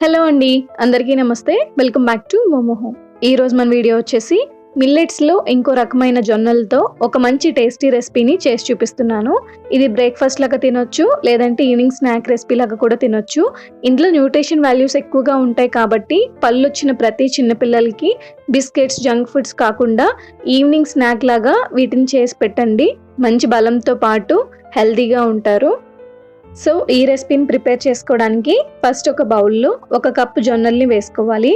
Hello అండి అందరికీ నమస్తే. వెల్కమ్ బ్యాక్ టు మోమోహో ఈ రోజు మన వీడియో వచ్చేసి మిల్లెట్స్లో ఇంకో రకమైన జొన్నలతో ఒక మంచి టేస్టీ రెసిపీని చేసి చూపిస్తున్నాను. ఇది బ్రేక్ఫాస్ట్ లాగా తినొచ్చు లేదంటే ఈవినింగ్ స్నాక్ రెసిపీ లాగా కూడా తినొచ్చు. ఇందులో న్యూట్రిషన్ వాల్యూస్ ఎక్కువగా ఉంటాయి కాబట్టి పళ్ళు వచ్చిన ప్రతి చిన్నపిల్లలకి బిస్కెట్స్ జంక్ ఫుడ్స్ కాకుండా ఈవినింగ్ స్నాక్ లాగా వీటిని చేసి పెట్టండి. మంచి బలంతో పాటు హెల్తీగా ఉంటారు. సో ఈ రెసిపీని ప్రిపేర్ చేసుకోవడానికి ఫస్ట్ ఒక బౌల్లో ఒక కప్పు జొన్నల్ని వేసుకోవాలి.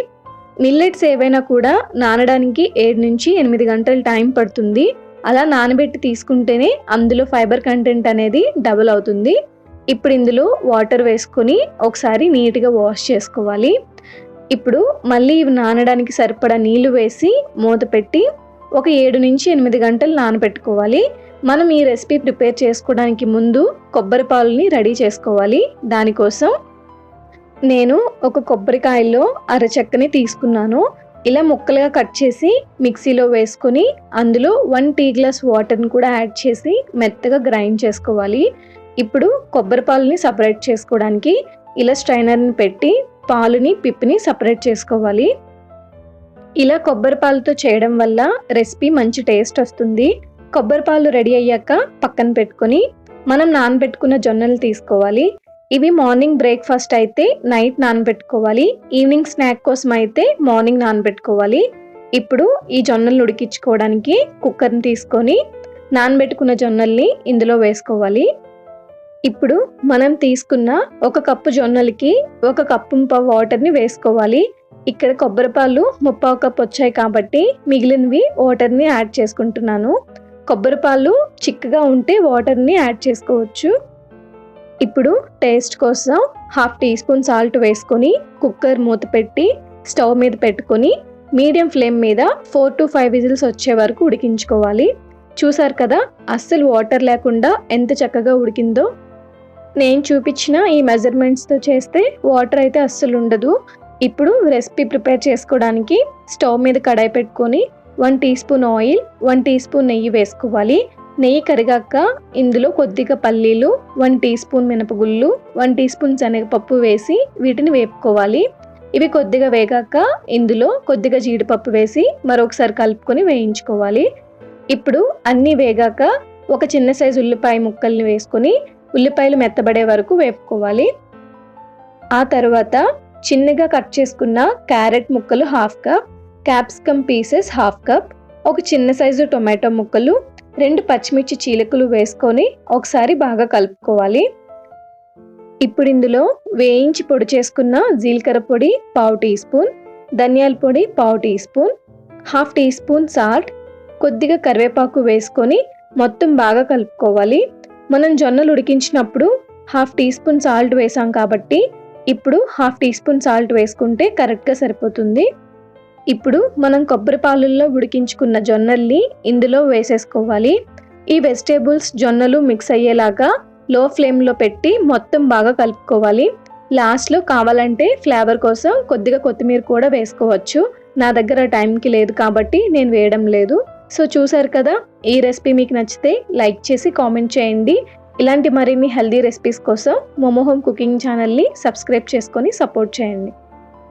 మిల్లెట్స్ ఏవైనా కూడా నానడానికి ఏడు నుంచి ఎనిమిది గంటల టైం పడుతుంది. అలా నానబెట్టి తీసుకుంటేనే అందులో ఫైబర్ కంటెంట్ అనేది డబుల్ అవుతుంది. ఇప్పుడు ఇందులో వాటర్ వేసుకొని ఒకసారి నీట్గా వాష్ చేసుకోవాలి. ఇప్పుడు మళ్ళీ ఇవి నానడానికి సరిపడా నీళ్ళు వేసి మూత పెట్టి ఒక ఏడు నుంచి ఎనిమిది గంటలు నానబెట్టుకోవాలి. మనం ఈ రెసిపీ ప్రిపేర్ చేసుకోవడానికి ముందు కొబ్బరి పాలని రెడీ చేసుకోవాలి. దానికోసం నేను ఒక కొబ్బరికాయలో అరచెక్కని తీసుకున్నాను. ఇలా ముక్కలుగా కట్ చేసి మిక్సీలో వేసుకొని అందులో వన్ టీ గ్లాస్ వాటర్ని కూడా యాడ్ చేసి మెత్తగా గ్రైండ్ చేసుకోవాలి. ఇప్పుడు కొబ్బరి పాలని సపరేట్ చేసుకోవడానికి ఇలా స్ట్రైనర్ని పెట్టి పాలుని పిప్పిని సపరేట్ చేసుకోవాలి. ఇలా కొబ్బరి పాలతో చేయడం వల్ల రెసిపీ మంచి టేస్ట్ వస్తుంది. కొబ్బరి పాలు రెడీ అయ్యాక పక్కన పెట్టుకొని మనం నానబెట్టుకున్న జొన్నలు తీసుకోవాలి. ఇవి మార్నింగ్ బ్రేక్ఫాస్ట్ అయితే నైట్ నానబెట్టుకోవాలి. ఈవినింగ్ స్నాక్ కోసం అయితే మార్నింగ్ నానబెట్టుకోవాలి. ఇప్పుడు ఈ జొన్నలు ఉడికించుకోవడానికి కుక్కర్ని తీసుకొని నానబెట్టుకున్న జొన్నల్ని ఇందులో వేసుకోవాలి. ఇప్పుడు మనం తీసుకున్న ఒక కప్పు జొన్నలకి ఒక కప్పు వాటర్ని వేసుకోవాలి. ఇక్కడ కొబ్బరిపాలు ముప్పావు కప్పు వచ్చాయి కాబట్టి మిగిలినవి వాటర్ని యాడ్ చేసుకుంటున్నాను. కొబ్బరి పాలు చిక్కగా ఉంటే వాటర్ని యాడ్ చేసుకోవచ్చు. ఇప్పుడు టేస్ట్ కోసం హాఫ్ టీ స్పూన్ సాల్ట్ వేసుకొని కుక్కర్ మూత పెట్టి స్టవ్ మీద పెట్టుకొని మీడియం ఫ్లేమ్ మీద ఫోర్ టు ఫైవ్ విజిల్స్ వచ్చే వరకు ఉడికించుకోవాలి. చూసారు కదా అస్సలు వాటర్ లేకుండా ఎంత చక్కగా ఉడికిందో. నేను చూపించిన ఈ మెజర్మెంట్స్తో చేస్తే వాటర్ అయితే అస్సలు ఉండదు. ఇప్పుడు రెసిపీ ప్రిపేర్ చేసుకోవడానికి స్టవ్ మీద కడాయి పెట్టుకొని one teaspoon oil one teaspoon నెయ్యి వేసుకోవాలి. నెయ్యి కరిగాక ఇందులో కొద్దిగా పల్లీలు వన్ టీ స్పూన్ మినపగుళ్ళు వన్ టీ స్పూన్ శనగపప్పు వేసి వీటిని వేపుకోవాలి. ఇవి కొద్దిగా వేగాక ఇందులో కొద్దిగా జీడిపప్పు వేసి మరొకసారి కలుపుకొని వేయించుకోవాలి. ఇప్పుడు అన్నీ వేగాక ఒక చిన్న సైజు ఉల్లిపాయ ముక్కల్ని వేసుకొని ఉల్లిపాయలు మెత్తబడే వరకు వేపుకోవాలి. ఆ తర్వాత చిన్నగా కట్ చేసుకున్న క్యారెట్ ముక్కలు half cup capsicum pieces half cup ఒక చిన్న సైజు టొమాటో ముక్కలు రెండు పచ్చిమిర్చి చీలకలు వేసుకొని ఒకసారి బాగా కలుపుకోవాలి. ఇప్పుడు ఇందులో వేయించి పొడి చేసుకున్న జీలకర్ర పొడి పావు టీ స్పూన్ ధనియాల పొడి పావు teaspoon half teaspoon salt కొద్దిగా కరివేపాకు వేసుకొని మొత్తం బాగా కలుపుకోవాలి. మనం జొన్నలు ఉడికించినప్పుడు హాఫ్ టీ స్పూన్ సాల్ట్ వేసాం కాబట్టి ఇప్పుడు హాఫ్ టీ స్పూన్ సాల్ట్ వేసుకుంటే కరెక్ట్గా సరిపోతుంది. ఇప్పుడు మనం కొబ్బరి పాలల్లో ఉడికించుకున్న జొన్నల్ని ఇందులో వేసేసుకోవాలి. ఈ వెజిటేబుల్స్ జొన్నలు మిక్స్ అయ్యేలాగా లో ఫ్లేమ్లో పెట్టి మొత్తం బాగా కలుపుకోవాలి. లాస్ట్లో కావాలంటే ఫ్లేవర్ కోసం కొద్దిగా కొత్తిమీర కూడా వేసుకోవచ్చు. నా దగ్గర టైంకి లేదు కాబట్టి నేను వేయడం లేదు. సో చూసారు కదా ఈ రెసిపీ మీకు నచ్చితే లైక్ చేసి కామెంట్ చేయండి. ఇలాంటి మరిన్ని హెల్దీ రెసిపీస్ కోసం మోమోహోమ్ కుకింగ్ ఛానల్ని సబ్స్క్రైబ్ చేసుకొని సపోర్ట్ చేయండి.